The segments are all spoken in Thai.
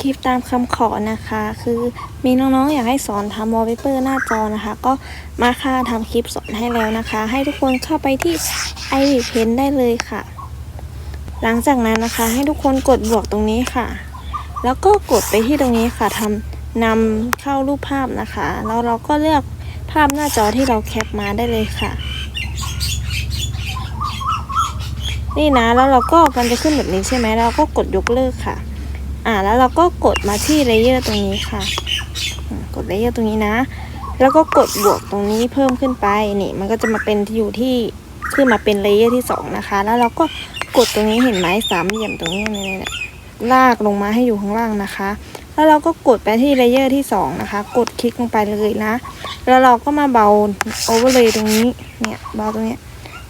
คลิปตามคำขอนะคะ คือมีน้องๆอยากให้สอนทำวอลเปเปอร์หน้าจอนะคะ ก็มาค่ะทำคลิปสอนให้แล้วนะคะ ให้ทุกคนเข้าไปที่ i v p e n ได้เลยค่ะ หลังจากนั้นนะคะ ให้ทุกคนกดบวกตรงนี้ค่ะ แล้วก็กดไปที่ตรงนี้ค่ะทำนำเข้ารูปภาพนะคะ แล้วเราก็เลือกภาพหน้าจอที่เราแคปมาได้เลยค่ะ นี่นะแล้วเราก็มันจะขึ้นแบบนี้ใช่ไหมเราก็กดยกเลิกค่ะ อ่าแล้วเราก็กดมาที่เลเยอร์ตรงนี้ค่ะ กดเลเยอร์ตรงนี้นะ แล้วก็กดบวกตรงนี้เพิ่มขึ้นไปนี่มันก็จะมาเป็นอยู่ที่ขึ้นมาเป็นเลเยอร์ที่สองนะคะ แล้วเราก็กดตรงนี้เห็นไหมสามเหลี่ยมตรงนี้เนี่ยลากลงมาให้อยู่ข้างล่างนะคะ แล้วเราก็กดไปที่เลเยอร์ที่สองนะคะ กดคลิกลงไปเลยนะ แล้วเราก็มาเบาโอเวอร์เลยตรงนี้ เนี่ยเบาตรงนี้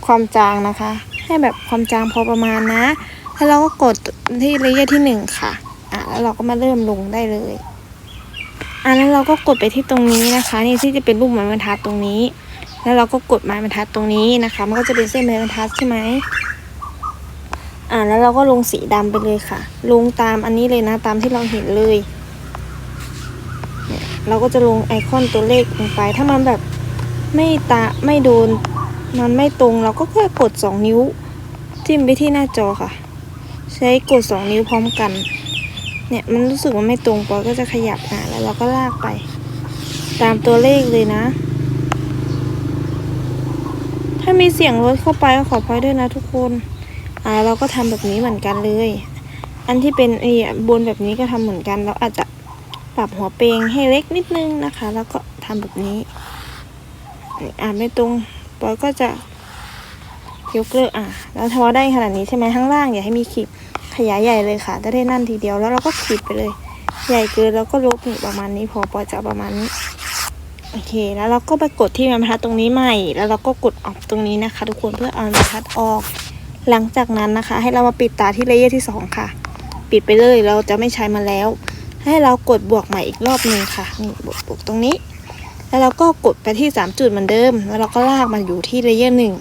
ความจางนะคะ ให้แบบความจางพอประมาณนะ แล้วเราก็กดที่เลเยอร์ที่หนึ่งค่ะ อะแล้วเราก็มาเริ่มลงได้เลยอะแล้วเราก็กดไปที่ตรงนี้นะคะ นี่ที่จะเป็นรูปไม้บรรทัดตรงนี้ แล้วเราก็กดไม้บรรทัดตรงนี้นะคะ มันก็จะเป็นเส้นไม้บรรทัดใช่ไหมอะแล้วเราก็ลงสีดำไปเลยค่ะ ลงตามอันนี้เลยนะตามที่เราเห็นเลยเนี่ยเราก็จะลงไอคอนตัวเลขลงไป ถ้ามันแบบไม่ตาไม่โดน มันไม่ตรงเราก็แค่กดสองนิ้ว จิ้มไปที่หน้าจอค่ะ ใช้กดสองนิ้วพร้อมกัน เนี่ยมันรู้สึกว่าไม่ตรงปอยก็จะขยับอะแล้วเราก็ลากไป ตามตัวเลขเลยนะ ถ้ามีเสียงรถเข้าไปก็ขอพอยด้วยนะทุกคนอ่าเราก็ทำแบบนี้เหมือนกันเลย อันที่เป็นไอ้บนแบบนี้ก็ทำเหมือนกันเราอาจจะปรับหัวเปงให้เล็กนิดนึงนะคะ แล้วก็ทำแบบนี้อ่าไม่ตรงปอยก็จะยกเลิกอะ แล้วทอได้ขนาดนี้ใช่ไหมข้างล่างอย่าให้มีขีด ขยายใหญ่เลยค่ะจะได้นั่นทีเดียวแล้วเราก็ขีดไปเลย ใหญ่เกินแล้วก็ลบนี่ประมาณนี้พอปอจะประมาณนี้โอเค แล้วเราก็ไปกดที่บรรทัดตรงนี้ใหม่ แล้วเราก็กดออกตรงนี้นะคะ ทุกคนเพื่อเอาบรรทัดออก หลังจากนั้นนะคะ ให้เรามาปิดตาที่เลเยอร์ที่สองค่ะ ปิดไปเลยเราจะไม่ใช้มาแล้ว ให้เรากดบวกใหม่อีกรอบหนึ่งค่ะนี่บวกบวกตรงนี้ แล้วเราก็กดไปที่สามจุดเหมือนเดิม แล้วเราก็ลากมาอยู่ที่เลเยอร์หนึ่ง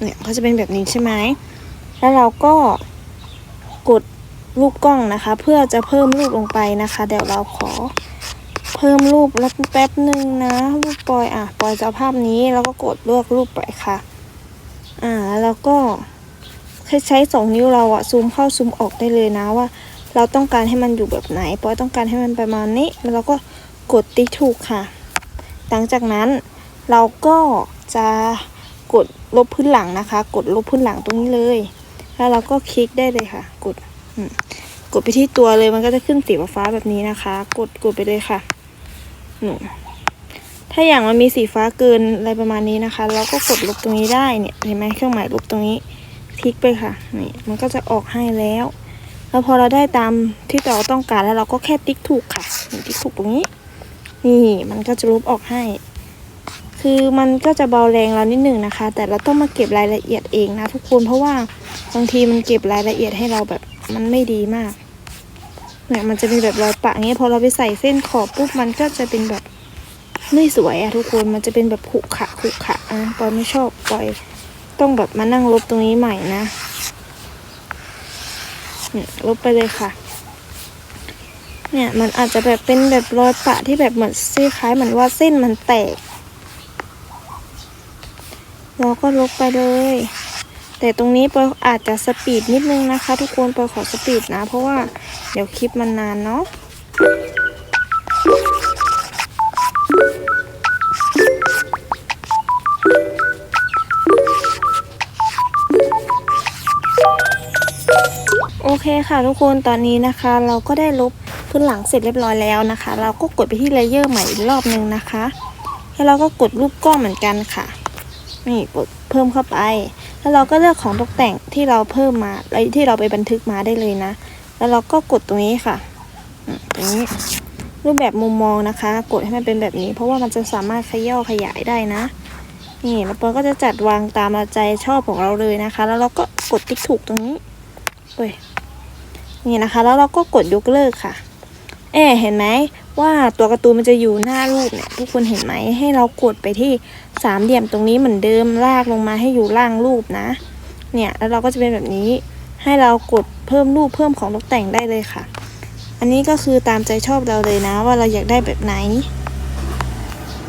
เนี่ยก็จะเป็นแบบนี้ใช่ไหมแล้วเราก็ กดรูปกล้องนะคะ เพื่อจะเพิ่มรูปลงไปนะคะ เดี๋ยวเราขอเพิ่มรูปแล้วแป๊บหนึ่งนะรูปปอยอะปอยจะภาพนี้แล้วก็กดเลือกรูปไปค่ะ อ่าแล้วก็ใช้สองนิ้วเราอะซูมเข้าซูมออกได้เลยนะว่า เราต้องการให้มันอยู่แบบไหนปอยต้องการให้มันประมาณนี้แล้วเราก็กดติ๊กถูกค่ะ หลังจากนั้นเราก็จะกดลบพื้นหลังนะคะ กดลบพื้นหลังตรงนี้เลย แล้วเราก็คลิกได้เลยค่ะ กดกดไปที่ตัวเลยมันก็จะขึ้นสีฟ้าแบบนี้นะคะ กดกดไปเลยค่ะอืมถ้าอย่างมันมีสีฟ้าเกินอะไรประมาณนี้นะคะ เราก็กดลบตรงนี้ได้เนี่ยเห็นไหมเครื่องหมายลบตรงนี้คลิกไปค่ะนี่มันก็จะออกให้แล้วแล้วพอเราได้ตามที่เราต้องการแล้วเราก็แค่ติ๊กถูกค่ะติ๊กถูกตรงนี้ นี่มันก็จะลบออกให้ คือมันก็จะเบาแรงเรานิดหนึ่งนะคะ แต่เราต้องมาเก็บรายละเอียดเองนะทุกคนเพราะว่าบางทีมันเก็บรายละเอียดให้เราแบบมันไม่ดีมากเนี่ยมันจะเป็นแบบรอยปะเงี้ยพอเราไปใส่เส้นขอบปุ๊บมันก็จะเป็นแบบไม่สวยอะทุกคนมันจะเป็นแบบขุขะขุขะอะปอยไม่ชอบปอยต้องแบบมานั่งลบตรงนี้ใหม่นะเนี่ยลบไปเลยค่ะ เนี่ยมันอาจจะแบบเป็นแบบรอยปะที่แบบเหมือนซีคล้ายเหมือนว่าเส้นมันแตก เราก็ลบไปเลย แต่ตรงนี้ปอยอาจจะสปีดนิดนึงนะคะ ทุกคนปอยขอสปีดนะ เพราะว่าเดี๋ยวคลิปมันนานเนาะโอเคค่ะทุกคนตอนนี้นะคะ เราก็ได้ลบพื้นหลังเสร็จเรียบร้อยแล้วนะคะ เราก็กดไปที่เลเยอร์ใหม่อีกรอบนึงนะคะ แล้วเราก็กดรูปกล้องเหมือนกันค่ะ นี่กดเพิ่มเข้าไป แล้วเราก็เลือกของตกแต่งที่เราเพิ่มมาแล้วที่เราไปบันทึกมาได้เลยนะ แล้วเราก็กดตรงนี้ค่ะอืมตรงนี้รูปแบบมุมมองนะคะ กดให้มันเป็นแบบนี้ เพราะว่ามันจะสามารถขย่อขยายได้นะ นี่แล้วปอก็จะจัดวางตามเราใจชอบของเราเลยนะคะ แล้วเราก็กดติ๊กถูกตรงนี้เว้ยนี่นะคะ แล้วเราก็กดยกเลิกค่ะ เอ๊เห็นไหม ว่าตัวการ์ตูนมันจะอยู่หน้ารูปเนี่ยทุกคนเห็นไหมให้เรากดไปที่สามเหลี่ยมตรงนี้เหมือนเดิมลากลงมาให้อยู่ล่างรูปนะ เนี่ยแล้วเราก็จะเป็นแบบนี้ ให้เรากดเพิ่มรูปเพิ่มของตกแต่งได้เลยค่ะ อันนี้ก็คือตามใจชอบเราเลยนะ ว่าเราอยากได้แบบไหน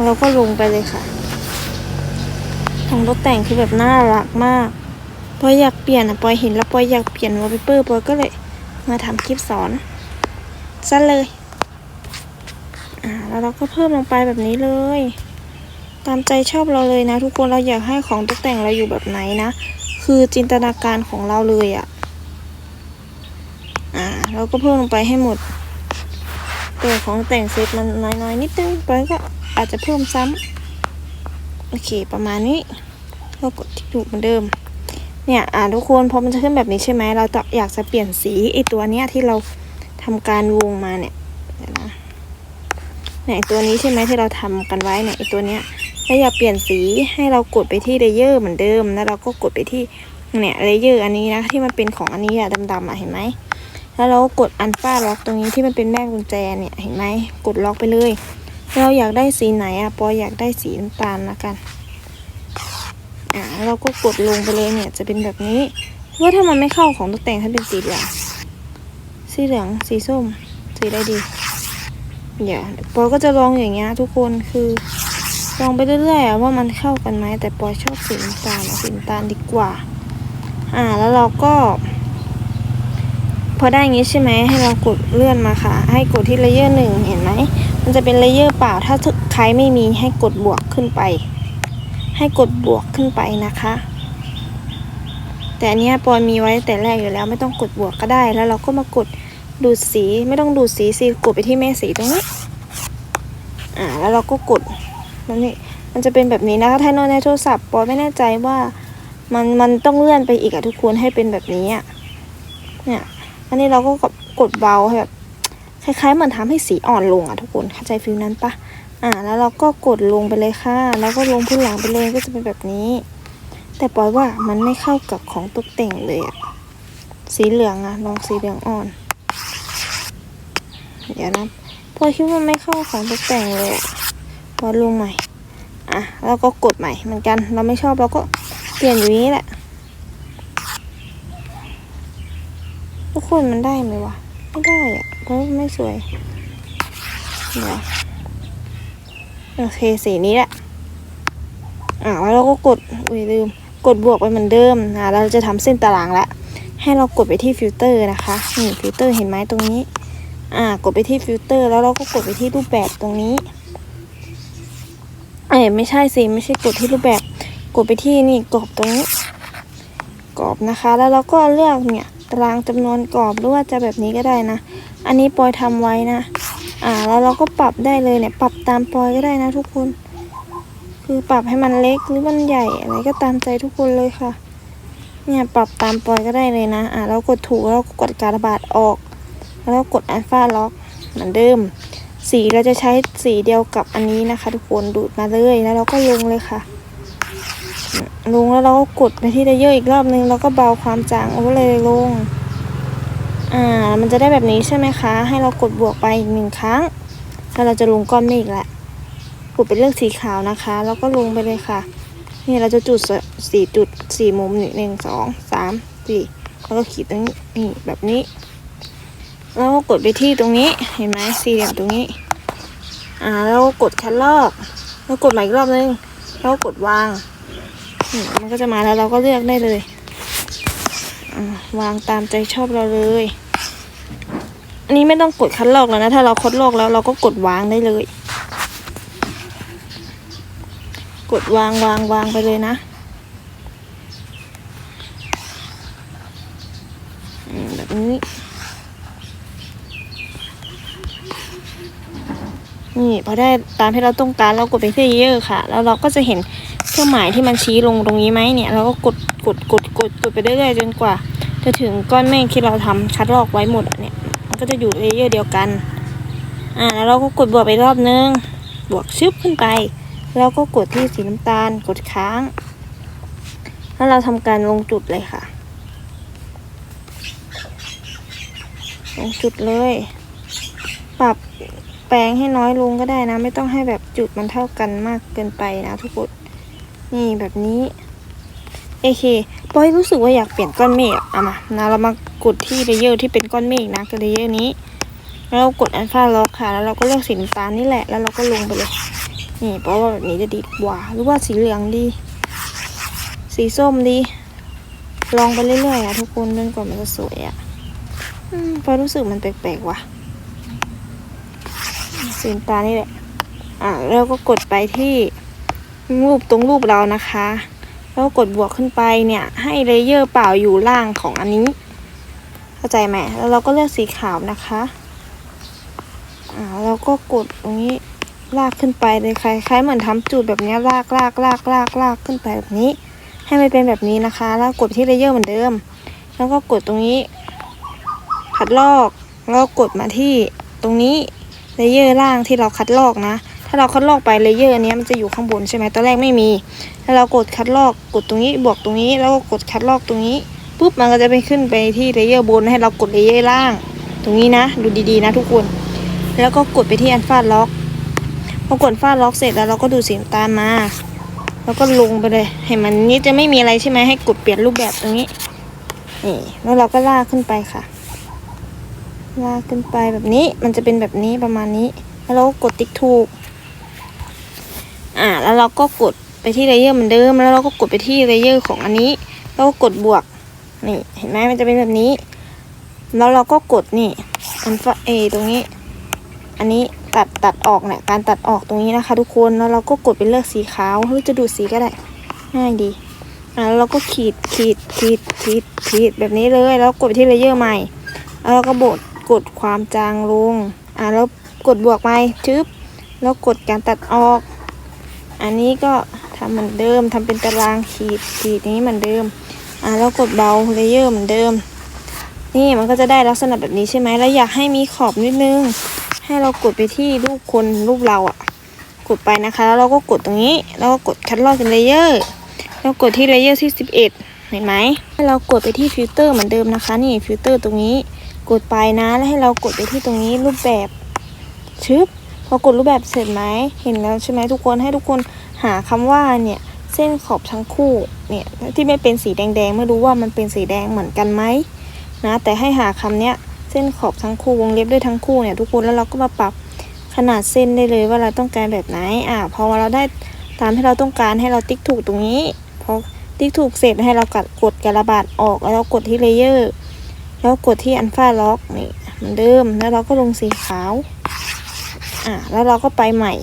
เราก็ลงไปเลยค่ะ ของรถแต่งคือแบบน่ารักมากปอยอยากเปลี่ยนอะปอยเห็นแล้วปอยอยากเปลี่ยนวอลเปเปอร์ปอยก็เลยมาทำคลิปสอนซะเลย อ่าแล้วเราก็เพิ่มลงไปแบบนี้เลย ตามใจชอบเราเลยนะ ทุกคนเราอยากให้ของตกแต่งเราอยู่แบบไหนนะ คือจินตนาการของเราเลยอะ่ะอ่าเราก็เพิ่มลงไปให้หมดตัวของแต่งเซตมันน้อยๆนิดนึงไปก็อาจจะเพิ่มซ้ำโอเคประมาณนี้ก็กดที่ถูกเหมือนเดิมเนี่ยอ่าทุกคนพอมันจะขึ้นแบบนี้ใช่ไหมเราจะอยากจะเปลี่ยนสีไอตัวเนี้ยที่เราทำการวงมาเนี่ย ไอ้ตัวนี้ใช่ไหมที่เราทำกันไว้เนี่ยไอตัวเนี้ยถ้าอยากเปลี่ยนสีให้เรากดไปที่เลเยอร์เหมือนเดิม แล้วเราก็กดไปที่เนี่ยเลเยอร์อันนี้นะที่มันเป็นของอันนี้อะดำๆอะเห็นไหมแล้วเราก็กดอันฟ้าล็อกตรงนี้ที่มันเป็นแม่กุญแจเนี่ยเห็นไหมกดล็อกไปเลย เราอยากได้สีไหนอะปออยากได้สีน้ำตาลละกันอ่าเราก็กดลงไปเลยเนี่ยจะเป็นแบบนี้ว่าถ้ามันไม่เข้าของตกแต่งถ้าเป็นสีเหลืองสีเหลืองสีส้มสีอะไรดี เดี๋ยวปอก็จะลองอย่างเงี้ยทุกคนคือลองไปเรื่อยๆอะว่ามันเข้ากันไหมแต่ปอชอบสีน้ำตาลอะสีน้ำตาลดีกว่า อ่าแล้วเราก็ พอได้อย่างนี้ใช่ไหมให้เรากดเลื่อนมาค่ะ ให้กดที่เลเยอร์หนึ่งเห็นไหมมันจะเป็นเลเยอร์เปล่าถ้าใครไม่มีให้กดบวกขึ้นไป ให้กดบวกขึ้นไปนะคะ แต่อันเนี้ยปอยมีไว้แต่แรกอยู่แล้วไม่ต้องกดบวกก็ได้แล้วเราก็มากด ดูดสีไม่ต้องดูดสีสิกดไปที่แม่สีตรงนี้ อ่า แล้วเราก็กดมันนี่มันจะเป็นแบบนี้นะคะถ้าในโทรศัพท์ปอยไม่แน่ใจว่ามันมันต้องเลื่อนไปอีกอะทุกคนให้เป็นแบบนี้อะเนี่ยอันนี้เราก็กดเบาให้แบบคล้ายๆเหมือนทำให้สีอ่อนลงอะทุกคนเข้าใจฟิลนั้นปะอ่า แล้วเราก็กดลงไปเลยค่ะ แล้วก็ลงพื้นหลังไปเลยก็จะเป็นแบบนี้ แต่ปอยว่ามันไม่เข้ากับของตกแต่งเลยอะสีเหลืองอะลองสีเหลืองอ่อน ดี๋ยวนะปอคิดว่าไม่เข้าของตกแต่งเลยอะปอลงใหม่ อะแล้วก็กดใหม่เหมือนกัน เราไม่ชอบเราก็เปลี่ยนอยู่นี้แหละ ทุกคนมันได้ไหมวะ ไม่ได้อะเพราะไม่สวย เดี๋ยวโอเคสีนี้แหละ อ่าแล้วเราก็กด อุ้ยลืม กดบวกไปเหมือนเดิมอ่าเราจะทำเส้นตารางละให้เรากดไปที่ฟิลเตอร์นะคะ นี่ฟิลเตอร์เห็นไหมตรงนี้ อ่ากดไปที่ฟิลเตอร์แล้วเราก็กดไปที่รูปแบบตรงนี้ เอ้ยไม่ใช่สิไม่ใช่กดที่รูปแบบ กดไปที่นี่กรอบตรงนี้ กรอบนะคะ แล้วเราก็เลือกเนี่ยตารางจำนวนกรอบหรือว่าจะแบบนี้ก็ได้นะ อันนี้ปอยทำไว้นะ อ่าแล้วเราก็ปรับได้เลยเนี่ย ปรับตามปอยก็ได้นะทุกคน คือปรับให้มันเล็กหรือมันใหญ่อะไรก็ตามใจทุกคนเลยค่ะ เนี่ยปรับตามปอยก็ได้เลยนะ อ่าเรากดถูกแล้วก็กดการระบาดออก แล้วก็กดอัลฟาล็อกเหมือนเดิม สีเราจะใช้สีเดียวกับอันนี้นะคะ ทุกคนดูดมาเลยแล้วเราก็ลงเลยค่ะ ลงแล้วเราก็กดไปที่เลเยอร์อีกรอบนึงแล้วก็เบาความจางโอเวอร์เลยลงอ่ามันจะได้แบบนี้ใช่ไหมคะ ให้เรากดบวกไปอีกหนึ่งครั้งแล้วเราจะลงก้อนเมฆแหละกดเป็นเรื่องสีขาวนะคะ แล้วก็ลงไปเลยค่ะนี่เราจะจุดสี่จุดสี่มุมหนึ่งสองสามสี่แล้วก็ขีดตรงนี้แบบนี้ แล้วก็กดไปที่ตรงนี้เห็นไหมสี่เหลี่ยมตรงนี้ อ่าแล้วก็กดคัดลอกแล้วกดใหม่อีกรอบนึงแล้วก็กดวางมันก็จะมาแล้วเราก็เลือกได้เลยอวางตามใจชอบเราเลย อันนี้ไม่ต้องกดคัดลอกแล้วนะ ถ้าเราคัดลอกแล้วเราก็กดวางได้เลย กดวางวางวางไปเลยนะแบบนี้ พอได้ตามที่เราต้องการเรากดไปที่เยอะค่ะ แล้วเราก็จะเห็นเครื่องหมายที่มันชี้ลงตรงนี้ไหมเนี่ย เราก็กดกดกดกดกดไปเรื่อยๆจนกว่า จะถึงก้อนเมฆที่เราทำคัดลอกไว้หมดอะเนี่ยมันก็จะอยู่เลเยอร์เดียวกัน อ่าแล้วเราก็กดบวกไปรอบนึง บวกชึบขึ้นไป แล้วก็กดที่สีน้ำตาลกดค้าง แล้วเราทำการลงจุดเลยค่ะ ลงจุดเลย ปรับ แปลงให้น้อยลงก็ได้นะ ไม่ต้องให้แบบจุดมันเท่ากันมากเกินไปนะทุกคนนี่แบบนี้โอเคปอยรู้สึกว่าอยากเปลี่ยนก้อนเมฆอะเอามานะเรามากดที่เลเยอร์ที่เป็นก้อนเมฆนะกับเลเยอร์นี้ แล้วกดอันฟ้าล็อกค่ะ แล้วเราก็เลือกสีน้ำตาลนี่แหละ แล้วเราก็ลงไปเลย นี่เพราะว่าแบบนี้จะดีกว่า หรือว่าสีเหลืองดี สีส้มดี ลองไปเรื่อยๆอะทุกคนจนกว่ามันจะสวยอะอืมเพราะรู้สึกมันแปลกๆว่ะ สีน้ำตานี่แหละ อะแล้วก็กดไปที่รูปตรงรูปเรานะคะ แล้วกดบวกขึ้นไปเนี่ย ให้เลเยอร์เปล่าอยู่ล่างของอันนี้ เข้าใจไหมแล้วเราก็เลือกสีขาวนะคะอ่าเราก็กดตรงนี้ลากขึ้นไปเลยคล้ายๆเหมือนทำจุดแบบนี้ลากลากลากลากลากขึ้นไปแบบนี้ ให้มันเป็นแบบนี้นะคะ แล้วกดที่เลเยอร์เหมือนเดิม แล้วก็กดตรงนี้คัดลอกแล้วกดมาที่ตรงนี้ เลเยอร์ล่างที่เราคัดลอกนะ ถ้าเราคัดลอกไปเลเยอร์อันนี้มันจะอยู่ข้างบนใช่ไหมตอนแรกไม่มีถ้าเรากดคัดลอกกดตรงนี้บวกตรงนี้ แล้วก็กดคัดลอกตรงนี้ปุ๊บมันก็จะไปขึ้นไปที่เลเยอร์บนให้เรากดเลเยอร์ล่าง ตรงนี้นะ ดูดีๆนะทุกคน แล้วก็กดไปที่อันฟาดล็อกพอกดฟาดล็อกเสร็จแล้วเราก็ดูสีน้ำตาลมา แล้วก็ลงไปเลยให้มันนี้จะไม่มีอะไรใช่ไหมให้กดเปลี่ยนรูปแบบตรงนี้นี่แล้วเราก็ลากขึ้นไปค่ะ ลากขึ้นไปแบบนี้มันจะเป็นแบบนี้ประมาณนี้ แล้วเราก็กดติ๊กถูก อ่า แล้วเราก็กดไปที่เลเยอร์เหมือนเดิม แล้วเราก็กดไปที่เลเยอร์ของอันนี้แล้วก็กดบวกนี่เห็นไหมมันจะเป็นแบบนี้ แล้วเราก็กดนี่อันฟาเอตรงนี้ อันนี้ตัดตัดออกเนี่ยการตัดออกตรงนี้นะคะ ทุกคนแล้วเราก็กดไปเลือกสีขาวหรือจะดูดสีก็ได้ง่ายดีอ่าแล้วเราก็ขีดขีดขีดขีดขีดแบบนี้เลย แล้วกดไปที่เลเยอร์ใหม่แล้วเราก็บด กดความจางลง อ่าแล้วกดบวกใหม่ชึบ แล้วกดการตัดออก อันนี้ก็ทำเหมือนเดิมทำเป็นตารางขีดขีดนี้เหมือนเดิม อ่าแล้วกดเบาเลเยอร์เหมือนเดิม นี่มันก็จะได้ลักษณะแบบนี้ใช่ไหมแล้วอยากให้มีขอบนิดนึง ให้เรากดไปที่รูปคนรูปเราอะ่ะกดไปนะคะ แล้วเราก็กดตรงนี้ แล้วก็กดคัดลอกเป็นเลเยอร์แล้วกดที่เลเยอร์ที่ 11 เห็นไหมให้เรากดไปที่ฟิลเตอร์เหมือนเดิมนะคะ นี่ฟิลเตอร์ตรงนี้ กดไปนะแล้วให้เรากดไปที่ตรงนี้รูปแบบชึบพอกดรูปแบบเสร็จไหมเห็นแล้วใช่ไหมทุกคนให้ทุกคนหาคำว่าเนี่ยเส้นขอบทั้งคู่เนี่ยที่ไม่เป็นสีแดงๆไม่รู้ว่ามันเป็นสีแดงเหมือนกันไหมนะแต่ให้หาคำเนี้ยเส้นขอบทั้งคู่วงเล็บด้วยทั้งคู่เนี่ยทุกคนแล้วเราก็มาปรับขนาดเส้นได้เลยว่าเราต้องการแบบไหนอ่าพอเราได้ตามที่เราต้องการให้เราติ๊กถูกตรงนี้พอติ๊กถูกเสร็จให้เรากดกดกระบาดออกแล้วเรากดที่เลเยอร์ แล้วกดที่อันฟ้าล็อกนี่เหมือนเดิมแล้วเราก็ลงสีขาว อ่าแล้วเราก็ไปใหม่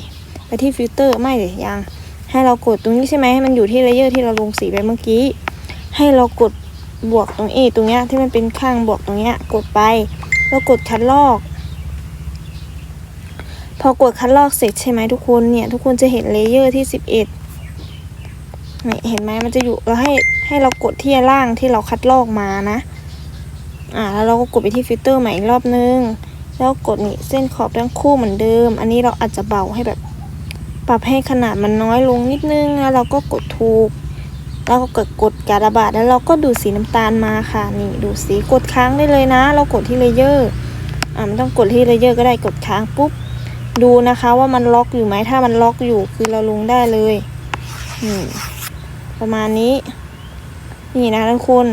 ไปที่ฟิลเตอร์ไม่เลยยังให้เรากดตรงนี้ใช่ไหมให้มันอยู่ที่เลเยอร์ที่เราลงสีไปเมื่อกี้ ให้เรากดบวกตรงเอตรงเนี้ยที่มันเป็นข้างบวกตรงเนี้ยกดไป แล้วกดคัดลอก พอกดคัดลอกเสร็จใช่ไหมทุกคนเนี่ยทุกคนจะเห็นเลเยอร์ที่สิบเอ็ดนี่เห็นไหมมันจะอยู่แล้วให้ให้เรากดที่ล่างที่เราคัดลอกมานะ อ่าแล้วเราก็กดไปที่ฟิลเตอร์ใหม่อีกรอบนึง แล้วกดนี่เส้นขอบทั้งคู่เหมือนเดิม อันนี้เราอาจจะเบาให้แบบ ปรับให้ขนาดมันน้อยลงนิดนึงแล้วเราก็กดถูกแล้วก็กดกดการะบาดแล้วเราก็ดูสีน้ำตาลมาค่ะ นี่ดูสีกดค้างได้เลยนะ เรากดที่เลเยอร์อ่ามันต้องกดที่เลเยอร์ก็ได้กดค้างปุ๊บดูนะคะว่ามันล็อกอยู่ไหมถ้ามันล็อกอยู่คือเราลงได้เลยนี่ประมาณนี้ นี่นะทุกคน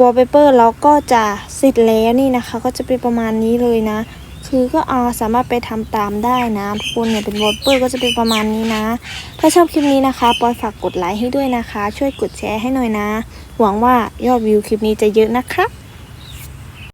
วอลเปเปอร์เราก็จะเสร็จแล้วนี่นะคะ ก็จะเป็นประมาณนี้เลยนะ คือก็เอาสามารถไปทำตามได้นะทุกคนเนี่ยเป็นวอลเปอร์ก็จะเป็นประมาณนี้นะ ถ้าชอบคลิปนี้นะคะปอยฝากกดไลค์ให้ด้วยนะคะ ช่วยกดแชร์ให้หน่อยนะ หวังว่ายอดวิวคลิปนี้จะเยอะนะครับ